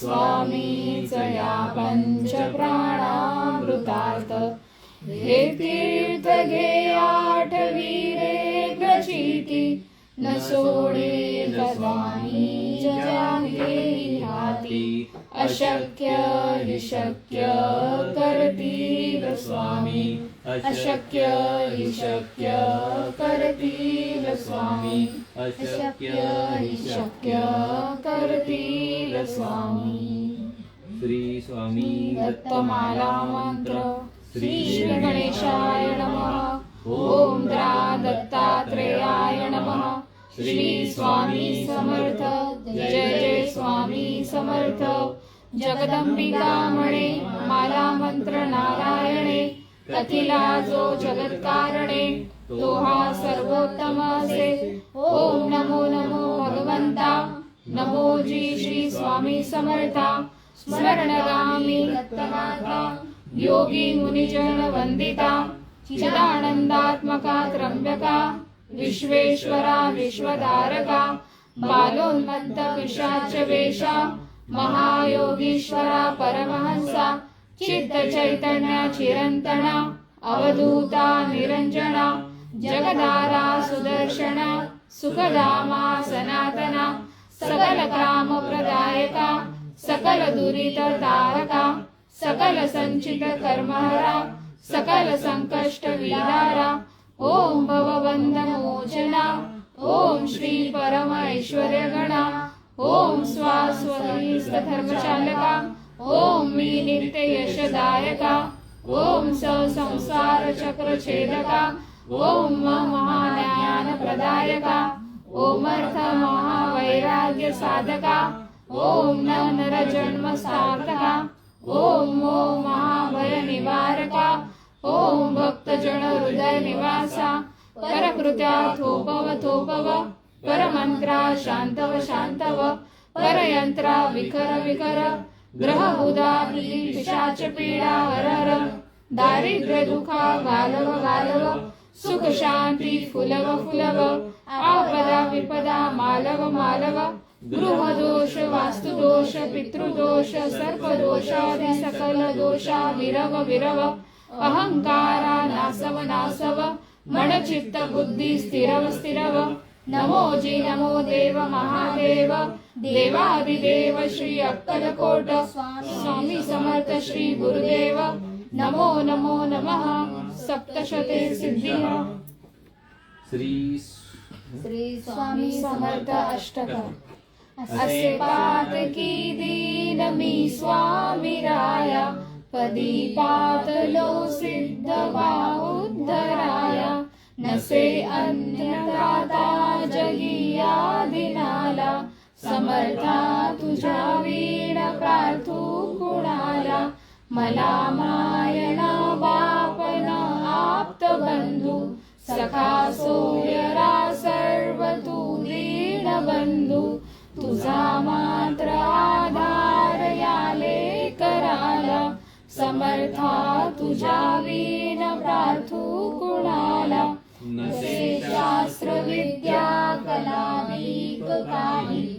स्वामीच या पंचप्राणामृतार्थ हे तीर्थ घे आठवीरे प्रचिती न सोडे स्वामी जागे हाती अशक्य हि शक्य करतील स्वामी अशक्य हि शक्य करतील स्वामी अशक्य हि शक्य करतील स्वामी श्री स्वामी दत्तमाला मंत्र श्री गणेशाय नमः। ओम द्रा नमः श्री स्वामी समर्थ जय जय स्वामी समर्थ. जगदंबिका म्हणे माला मंत्र नारायणे कथिला जो जगत कारणे तो हा सर्वोत्तम असे ओम नमो नमो भगवंता नमो जी श्री स्वामी समर्था. स्मरणगामी दत्तमाता. योगी मुनिजन वंदिता चिदानंदात्मका त्र्यंबका. विश्वेश्वरा विश्वधारका बालोन्मत्त पिशाच वेशा महायोगीश्वरा परमहंसा चित्त चैतन्य चिरंतना अवधूता निरंजना जगदारा सुदर्शना सुखदामा सनातना सकल काम प्रदायका सकल दुरित तारका सकल संचित कर्महरा सकल संकष्ट विदारा ओम भवबंध मोचना ओम श्री परम ॐ गणा ओम स्वास्वधीस्त धर्मचालका ओम मी नित्य यशदायका ओम स संसार चक्र छेदका ओम म महाज्ञान प्रदायका ओम अर्थ महावैराग्य साधका ओम न नर जन्म सार्थका ओम ओ महाभय भक्तजन हृदय निवासा परकृत्या थोपव थोपव परमंत्रा शांतव शांतव परयंत्रा विकर विकर ग्रह उदा पिशाच पीडा हर हर दारिद्र्य दुखा घालव घालव सुख शांती फुलव फुलव आपदा विपदा मालव मालव गृह दोष वास्तु दोष पितृदोष सर्प दोषादि सकल दोषा विरव विरव अहंकारा नासव नासव मन चित्त बुद्धी स्थिरव स्थिरव नमो जी नमो देव महादेव देवादिदेव श्री अक्कलकोट स्वामी समर्थ श्री गुरुदेव। नमो नमो नमः सप्तशते सिद्धिः। श्री श्री स्वामी समर्थ अष्टक। असे पातकी दीन मी स्वामी राया पदी पातलो सिद्ध वा उद्धराया नसे अन्यदाता जगिया दिनाला समर्था तुझ्या वीण प्रार्थू कुणाला मला मायना बापन आप्त बंधू सखा सोयरा सर्व तू दीन बंधू तुझा मा समर्था तुझ्या वीण प्रार्थू कुणाला?